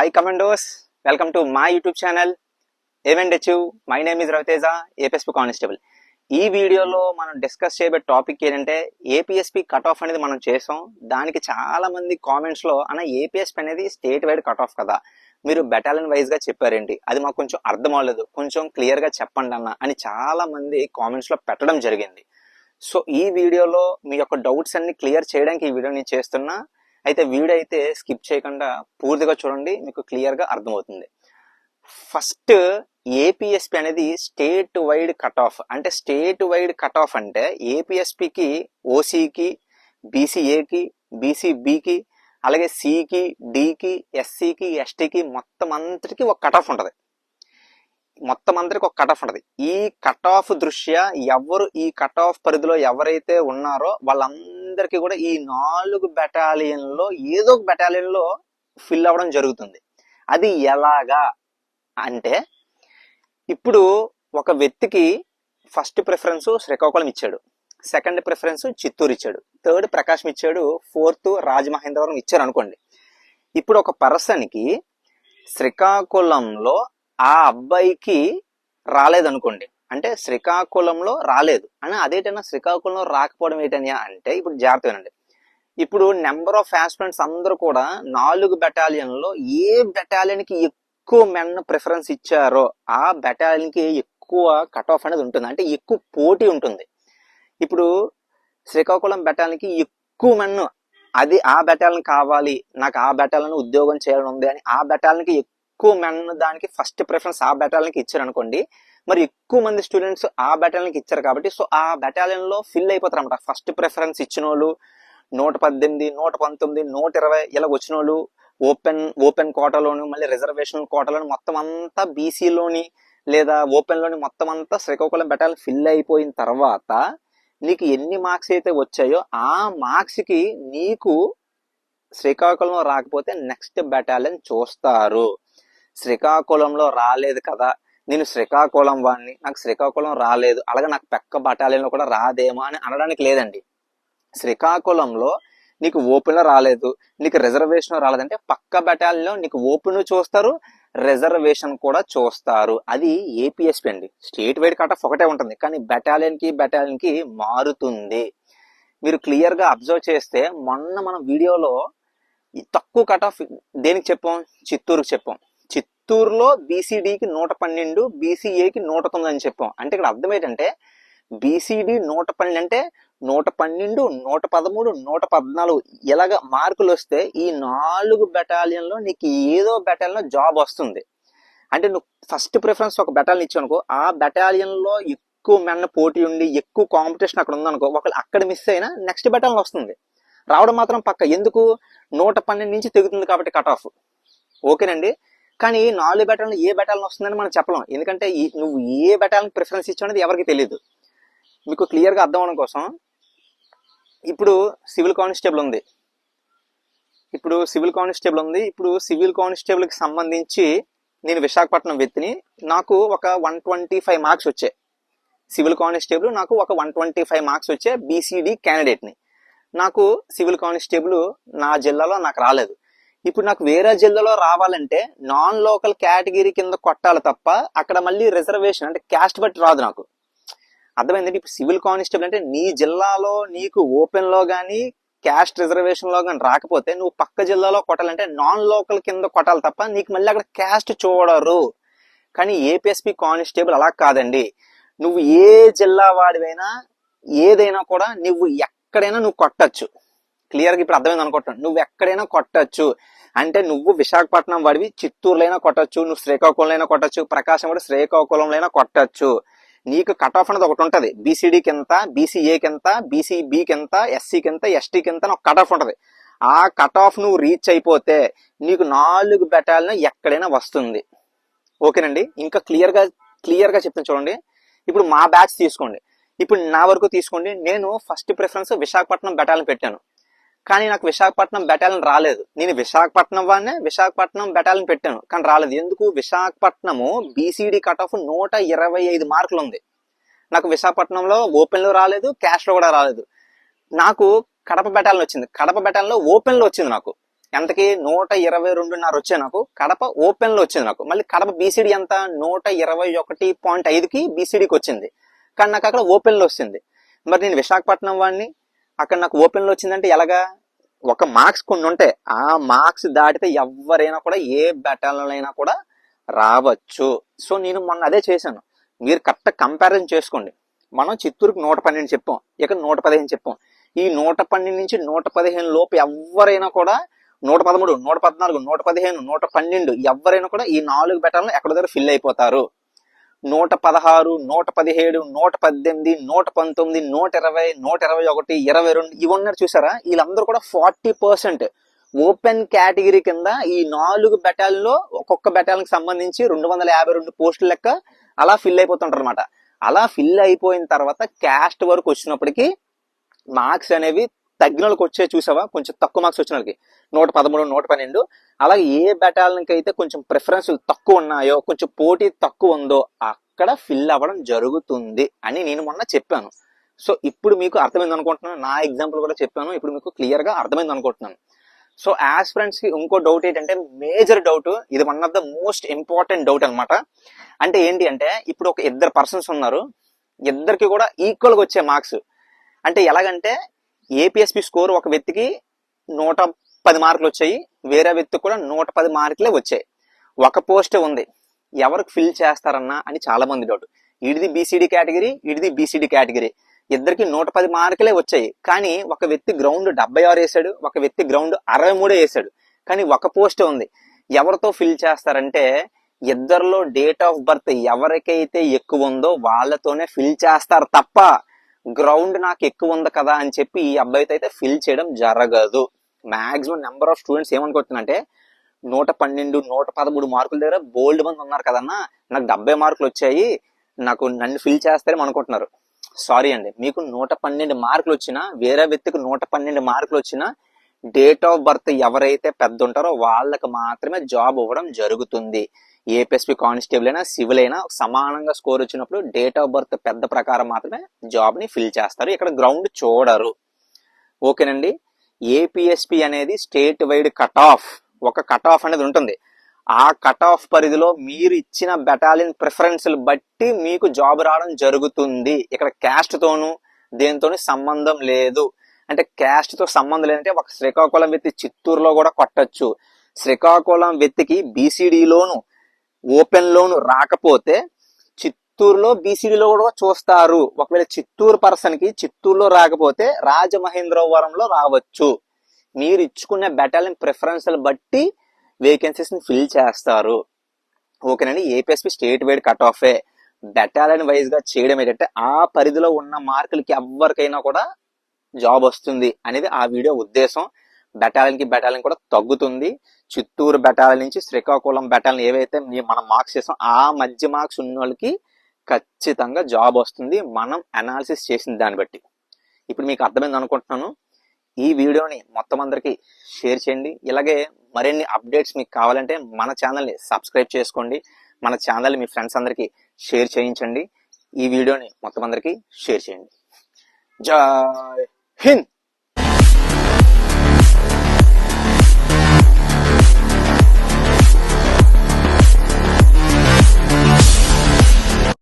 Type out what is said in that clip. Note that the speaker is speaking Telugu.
Hi commandos welcome to my YouTube channel event achieve my name is Raviteja APSP constable ఈ వీడియోలో మనం డిస్కస్ చేయబోయే టాపిక్ ఏంటంటే ఏపీఎస్పీ కట్ ఆఫ్ అనేది మనం చేసాం. దానికి చాలా మంది అన్న ఏపీఎస్పీ అనేది స్టేట్ వైడ్ కట్ ఆఫ్ కదా. మీరు బెటాలియన్ వైజ్గా చెప్పారేంటి? అది మాకు కొంచెం అర్థం అవ్వలేదు. కొంచెం క్లియర్గా చెప్పండి అన్న అని చాలా మంది పెట్టడం జరిగింది. సో ఈ వీడియోలో మీ యొక్క డౌట్స్ అన్ని క్లియర్ చేయడానికి ఈ వీడియో నేను చేస్తున్నా. అయితే వీడియో అయితే స్కిప్ చేయకుండా పూర్తిగా చూడండి మీకు క్లియర్గా అర్థమవుతుంది. ఫస్ట్ ఏపీఎస్పి అనేది స్టేట్ వైడ్ కట్ ఆఫ్ అంటే స్టేట్ వైడ్ కట్ ఆఫ్ అంటే ఏపీఎస్పికి ఓసీకి బీసీఏకి బీసీబీకి అలాగే సికి డికి ఎస్సీకి ఎస్టీకి మొత్తం అంతటికి ఒక కట్ ఆఫ్ ఉంటుంది. మొత్తం అందరికి ఒక కట్ ఆఫ్ ఉంటుంది. ఈ కట్ ఆఫ్ దృష్ట్యా ఎవరు ఈ కట్ ఆఫ్ పరిధిలో ఎవరైతే ఉన్నారో వాళ్ళందరికీ కూడా ఈ నాలుగు బెటాలియన్లో ఏదో ఒక బెటాలియన్లో ఫిల్ అవ్వడం జరుగుతుంది. అది ఎలాగా అంటే ఇప్పుడు ఒక వ్యక్తికి ఫస్ట్ ప్రిఫరెన్స్ శ్రీకాకుళం ఇచ్చాడు. సెకండ్ ప్రిఫరెన్స్ చిత్తూరు ఇచ్చాడు. థర్డ్ ప్రకాశం ఇచ్చాడు. ఫోర్త్ రాజమహేంద్రవరం ఇచ్చారు అనుకోండి ఇప్పుడు ఒక పర్సన్కి శ్రీకాకుళంలో ఆ అబ్బాయికి రాలేదనుకోండి. అంటే శ్రీకాకుళంలో రాలేదు. అని అదేటైనా శ్రీకాకుళంలో రాకపోవడం ఏంటనియా అంటే ఇప్పుడు జాగ్రత్త వినండి. ఇప్పుడు నెంబర్ ఆఫ్ ఆస్పిరెంట్స్ అందరూ కూడా నాలుగు బెటాలియన్లో ఏ బెటాలియన్కి ఎక్కువ మెన్ ప్రిఫరెన్స్ ఇచ్చారో ఆ బెటాలియన్కి ఎక్కువ కట్ ఆఫ్ అనేది ఉంటుంది. అంటే ఎక్కువ పోటీ ఉంటుంది. ఇప్పుడు శ్రీకాకుళం బెటాలియన్కి ఎక్కువ మెన్ అది ఆ బెటాలియన్ కావాలి నాకు ఆ బెటాలియన్ ఉద్యోగం చేయాలని ఉంది అని ఆ బెటాలియన్కి ఎక్కువ మెన్ దానికి ఫస్ట్ ప్రిఫరెన్స్ ఆ బెటాలియన్కి ఇచ్చారు అనుకోండి మరి ఎక్కువ మంది స్టూడెంట్స్ ఆ బెటాలియన్కి ఇచ్చారు కాబట్టి సో ఆ బెటాలియన్లో ఫిల్ అయిపోతారు అనమాట ఫస్ట్ ప్రిఫరెన్స్ ఇచ్చిన వాళ్ళు నూట పద్దెనిమిది నూట పంతొమ్మిది నూట ఇరవై ఇలా వచ్చిన వాళ్ళు ఓపెన్ ఓపెన్ కోటాలోను మళ్ళీ రిజర్వేషన్ కోటాలోని మొత్తం అంతా బీసీలోని లేదా ఓపెన్లోని మొత్తం అంతా శ్రీకాకుళం బెటాలియన్ ఫిల్ అయిపోయిన తర్వాత నీకు ఎన్ని మార్క్స్ అయితే వచ్చాయో ఆ మార్క్స్కి నీకు శ్రీకాకుళం రాకపోతే నెక్స్ట్ బెటాలియన్ చూస్తారు. శ్రీకాకుళంలో రాలేదు కదా. నేను శ్రీకాకుళం వాడిని నాకు శ్రీకాకుళం రాలేదు. అలాగే నాకు పెక్క బటాలియన్లో కూడా రాదేమో అని అనడానికి లేదండి. శ్రీకాకుళంలో నీకు ఓపెన్ రాలేదు నీకు రిజర్వేషన్ రాలేదంటే పక్క బటాలియన్లో నీకు ఓపెన్ చూస్తారు రిజర్వేషన్ కూడా చూస్తారు. అది ఏపీఎస్పీ అండి. స్టేట్ వైడ్ కట్ ఆఫ్ ఒకటే ఉంటుంది కానీ బెటాలియన్కి బెటాలియన్కి మారుతుంది. మీరు క్లియర్గా అబ్జర్వ్ చేస్తే మొన్న మన వీడియోలో తక్కువ కట్ ఆఫ్ దేనికి చెప్పాం? చిత్తూరుకి చెప్పాం. చిత్తూరులో బీసీడీకి నూట పన్నెండు బీసీఏకి నూట తొమ్మిది అని చెప్పాం. అంటే ఇక్కడ అర్థం ఏంటంటే బీసీడీ నూట పన్నెండు అంటే నూట పన్నెండు నూట పదమూడు నూట పద్నాలుగు ఇలాగ మార్కులు వస్తే ఈ నాలుగు బెటాలియన్లో నీకు ఏదో బెటాలియన్లో జాబ్ వస్తుంది. అంటే నువ్వు ఫస్ట్ ప్రిఫరెన్స్ ఒక బెటాలియన్ ఇచ్చానుకో ఆ బెటాలియన్లో ఎక్కువ మెన్న పోటీ ఉండి ఎక్కువ కాంపిటీషన్ అక్కడ ఉందనుకో ఒకళ్ళు అక్కడ మిస్ అయినా నెక్స్ట్ బెటాలియన్ వస్తుంది. రావడం మాత్రం పక్క. ఎందుకు? నూట పన్నెండు నుంచి తెగుతుంది కాబట్టి కట్ ఆఫ్. ఓకేనండి? కానీ నాలుగు బెటాలను ఏ బెటాలను వస్తుందని మనం చెప్పలేం. ఎందుకంటే నువ్వు ఏ బెటాలను ప్రిఫరెన్స్ ఇచ్చావు ఎవరికి తెలియదు మీకు క్లియర్గా అర్థం అవడం కోసం ఇప్పుడు సివిల్ కానిస్టేబుల్ ఉంది. ఇప్పుడు సివిల్ కానిస్టేబుల్ ఉంది. ఇప్పుడు సివిల్ కానిస్టేబుల్కి సంబంధించి నేను విశాఖపట్నం వ్యక్తిని నాకు ఒక వన్ ట్వంటీ ఫైవ్ మార్క్స్ వచ్చాయి. సివిల్ కానిస్టేబుల్ నాకు ఒక వన్ ట్వంటీ ఫైవ్ మార్క్స్ వచ్చే బీసీడీ క్యాండిడేట్ని. నాకు సివిల్ కానిస్టేబుల్ నా జిల్లాలో నాకు రాలేదు. ఇప్పుడు నాకు వేరే జిల్లాలో రావాలంటే నాన్ లోకల్ కేటగిరీ కింద కొట్టాలి తప్ప అక్కడ మళ్ళీ రిజర్వేషన్ అంటే క్యాస్ట్ బట్టి రాదు నాకు. అర్థమైందంటే ఇప్పుడు సివిల్ కానిస్టేబుల్ అంటే నీ జిల్లాలో నీకు ఓపెన్లో కానీ క్యాస్ట్ రిజర్వేషన్లో కానీ రాకపోతే నువ్వు పక్క జిల్లాలో కొట్టాలంటే నాన్ లోకల్ కింద కొట్టాలి తప్ప నీకు మళ్ళీ అక్కడ క్యాస్ట్ చూడరు. కానీ ఏపీఎస్పీ కానిస్టేబుల్ అలా కాదండి. నువ్వు ఏ జిల్లా వాడివైనా ఏదైనా కూడా నువ్వు ఎక్కడైనా నువ్వు కొట్టచ్చు. క్లియర్గా ఇప్పుడు అర్థమైంది అనుకుంటున్నాను. నువ్వు ఎక్కడైనా కొట్టచ్చు. అంటే నువ్వు విశాఖపట్నం వాడివి చిత్తూరులో అయినా కొట్టచ్చు నువ్వు శ్రీకాకుళంలో అయినా కొట్టచ్చు ప్రకాశం కూడా శ్రీకాకుళంలో అయినా కొట్టచ్చు. నీకు కట్ ఆఫ్ అనేది ఒకటి ఉంటుంది. బీసీడీకి ఎంత బీసీఏకి ఎంత బీసీబీకి ఎంత ఎస్సీకి ఎంత ఎస్టీకి ఎంత ఒక కట్ ఆఫ్ ఉంటుంది. ఆ కట్ ఆఫ్ నువ్వు రీచ్ అయిపోతే నీకు నాలుగు బెటాలను ఎక్కడైనా వస్తుంది. ఓకేనండి? ఇంకా క్లియర్గా క్లియర్గా చెప్తాను చూడండి. ఇప్పుడు మా బ్యాచ్ తీసుకోండి. ఇప్పుడు నా వరకు తీసుకోండి. నేను ఫస్ట్ ప్రిఫరెన్స్ విశాఖపట్నం బెటాలను పెట్టాను. కానీ నాకు విశాఖపట్నం బెటాలియన్ రాలేదు. నేను విశాఖపట్నం వాడినే విశాఖపట్నం బెటాలియన్ పెట్టాను. కానీ రాలేదు. ఎందుకు? విశాఖపట్నము బీసీడీ కట్ ఆఫ్ నూట ఇరవై ఐదు మార్కులు ఉంది. నాకు విశాఖపట్నంలో ఓపెన్లో రాలేదు క్యాష్లో కూడా రాలేదు. నాకు కడప బెటాలియన్ వచ్చింది. కడప బెటాలియన్ ఓపెన్లో వచ్చింది నాకు. ఎంతకి? నూట ఇరవై రెండున్నర వచ్చాయి నాకు. కడప ఓపెన్లో వచ్చింది నాకు. మళ్ళీ కడప బీసీడీ ఎంత? నూట ఇరవై ఒకటి పాయింట్ ఐదుకి బీసీడీకి వచ్చింది. కానీ నాకు అక్కడ ఓపెన్లో వచ్చింది. మరి నేను విశాఖపట్నం వాడిని అక్కడ నాకు ఓపెన్లో వచ్చిందంటే ఎలాగా? ఒక మార్క్స్ కొన్ని ఉంటాయి ఆ మార్క్స్ దాటితే ఎవరైనా కూడా ఏ బెటాలియన్ అయినా కూడా రావచ్చు. సో నేను మొన్న అదే చేశాను. మీరు కరెక్ట్ కంపారిజన్ చేసుకోండి. మనం చిత్తూరుకి నూట పన్నెండు చెప్పాం. ఇక్కడ నూట పదిహేను చెప్పాం. ఈ నూట పన్నెండు నుంచి నూట పదిహేను లోపు ఎవరైనా కూడా నూట పదమూడు నూట పద్నాలుగు నూట పదిహేను నూట పన్నెండు ఎవరైనా కూడా ఈ నాలుగు బెటాలను ఎక్కడ దగ్గర ఫిల్ అయిపోతారు. నూట పదహారు నూట పదిహేడు నూట పద్దెనిమిది నూట పంతొమ్మిది నూట ఇరవై నూట ఇరవై ఒకటి ఇరవై రెండు ఇవి ఉన్నారు చూసారా? వీళ్ళందరూ కూడా ఫార్టీ పర్సెంట్ ఓపెన్ కేటగిరీ కింద ఈ నాలుగు బెటాల్లో ఒక్కొక్క బెటాల్కి సంబంధించి రెండు వందల యాభై రెండు పోస్టుల లెక్క అలా ఫిల్ అయిపోతుంటారు అనమాట అలా ఫిల్ అయిపోయిన తర్వాత క్యాస్ట్ వరకు వచ్చినప్పటికీ మార్క్స్ అనేవి తగ్గిన వాళ్ళకి వచ్చే చూసావా? కొంచెం తక్కువ మార్క్స్ వచ్చిన వాళ్ళకి. నూట పదమూడు నూట పన్నెండు. అలాగే ఏ బెటాలియన్కి అయితే కొంచెం ప్రిఫరెన్స్లు తక్కువ ఉన్నాయో కొంచెం పోటీ తక్కువ ఉందో అక్కడ ఫిల్ అవ్వడం జరుగుతుంది అని నేను మొన్న చెప్పాను. సో ఇప్పుడు మీకు అర్థమైంది అనుకుంటున్నాను నా ఎగ్జాంపుల్ కూడా చెప్పాను. ఇప్పుడు మీకు క్లియర్గా అర్థమైంది అనుకుంటున్నాను సో యాజ్ ఫ్రెండ్స్కి ఇంకో డౌట్ ఏంటంటే మేజర్ డౌట్ ఇది one of the most important doubt అనమాట అంటే ఏంటి అంటే ఇప్పుడు ఒక ఇద్దరు పర్సన్స్ ఉన్నారు. ఇద్దరికి కూడా ఈక్వల్గా వచ్చే మార్క్స్. అంటే ఎలాగంటే ఏపీఎస్పి స్కోర్ ఒక వ్యక్తికి నూట పది మార్కులు వచ్చాయి. వేరే వ్యక్తికి కూడా నూట పది మార్కులే వచ్చాయి. ఒక పోస్ట్ ఉంది. ఎవరికి ఫిల్ చేస్తారన్నా అని చాలా మంది డౌట్ ఇడిది బీసీడీ కేటగిరీ ఇడిది బీసీడీ కేటగిరీ ఇద్దరికి నూట పది మార్కులే వచ్చాయి. కానీ ఒక వ్యక్తి గ్రౌండ్ డెబ్బై ఆరు వేసాడు. ఒక వ్యక్తి గ్రౌండ్ అరవై మూడు వేసాడు. కానీ ఒక పోస్ట్ ఉంది. ఎవరితో ఫిల్ చేస్తారంటే ఇద్దరిలో డేట్ ఆఫ్ బర్త్ ఎవరికైతే ఎక్కువ ఉందో వాళ్ళతోనే ఫిల్ చేస్తారు తప్ప గ్రౌండ్ నాకు ఎక్కువ ఉంది కదా అని చెప్పి ఈ అబ్బాయితో అయితే ఫిల్ చేయడం జరగదు. మాక్సిమం నెంబర్ ఆఫ్ స్టూడెంట్స్ ఏమనుకుంటున్నంటే నూట పన్నెండు నూట పదమూడు మార్కుల దగ్గర బోల్డ్ మంది ఉన్నారు కదన్నా నాకు డెబ్బై మార్కులు వచ్చాయి నాకు నన్ను ఫిల్ చేస్తారేమో అనుకుంటున్నారు. సారీ అండి మీకు నూట పన్నెండు మార్కులు వచ్చినా వేరే వ్యక్తికి నూట పన్నెండు మార్కులు వచ్చినా డేట్ ఆఫ్ బర్త్ ఎవరైతే పెద్ద ఉంటారో వాళ్ళకి మాత్రమే జాబ్ ఇవ్వడం జరుగుతుంది. ఏపీఎస్పీ కానిస్టేబుల్ అయినా సివిల్ అయినా సమానంగా స్కోర్ వచ్చినప్పుడు డేట్ ఆఫ్ బర్త్ పెద్ద ప్రకారం మాత్రమే జాబ్ని ఫిల్ చేస్తారు. ఇక్కడ గ్రౌండ్ చూడరు. ఓకేనండి. ఏపీఎస్పి అనేది స్టేట్ వైడ్ కట్ ఆఫ్ ఒక కట్ ఆఫ్ అనేది ఉంటుంది. ఆ కట్ ఆఫ్ పరిధిలో మీరు ఇచ్చిన బెటాలియన్ ప్రిఫరెన్స్లు బట్టి మీకు జాబ్ రావడం జరుగుతుంది. ఇక్కడ క్యాస్ట్తోనూ దేనితోనూ సంబంధం లేదు. అంటే క్యాస్ట్తో సంబంధం లేదంటే ఒక శ్రీకాకుళం వ్యక్తి చిత్తూరులో కూడా కొట్టచ్చు. శ్రీకాకుళం వ్యక్తికి బీసీడీలోను ఓపెన్లోను రాకపోతే చిత్తూరులో బీసీడీలో కూడా చూస్తారు. ఒకవేళ చిత్తూరు పర్సన్కి చిత్తూరులో రాకపోతే రాజమహేంద్రవరంలో రావచ్చు. మీరు ఇచ్చుకునే బెటాలియన్ ప్రిఫరెన్స్లు బట్టి వేకెన్సీస్ని ఫిల్ చేస్తారు. ఓకేనండి ఏపీఎస్పీ స్టేట్ వైడ్ కట్ ఆఫే బెటాలియన్ వైజ్గా చేయడం ఏంటంటే ఆ పరిధిలో ఉన్న మార్కులకి ఎవరికైనా కూడా జాబ్ వస్తుంది అనేది ఆ వీడియో ఉద్దేశం. బెటాలియన్కి బెటాలియన్ కూడా తగ్గుతుంది. చిత్తూరు బెటాలియన్ నుంచి శ్రీకాకుళం బెటాలియన్ ఏవైతే మనం మార్క్స్ చేసాం ఆ మధ్య మార్క్స్ ఉన్న వాళ్ళకి ఖచ్చితంగా జాబ్ వస్తుంది. మనం అనాలిసిస్ చేసిన దాన్ని బట్టి. ఇప్పుడు మీకు అర్థమైంది అనుకుంటున్నాను. ఈ వీడియోని మొత్తం అందరికీ షేర్ చేయండి. ఇలాగే మరిన్ని అప్డేట్స్ మీకు కావాలంటే మన ఛానల్ని సబ్స్క్రైబ్ చేసుకోండి. మన ఛానల్ మీ ఫ్రెండ్స్ అందరికీ షేర్ చేయించండి. ఈ వీడియోని మొత్తం అందరికీ షేర్ చేయండి. జై హింద్!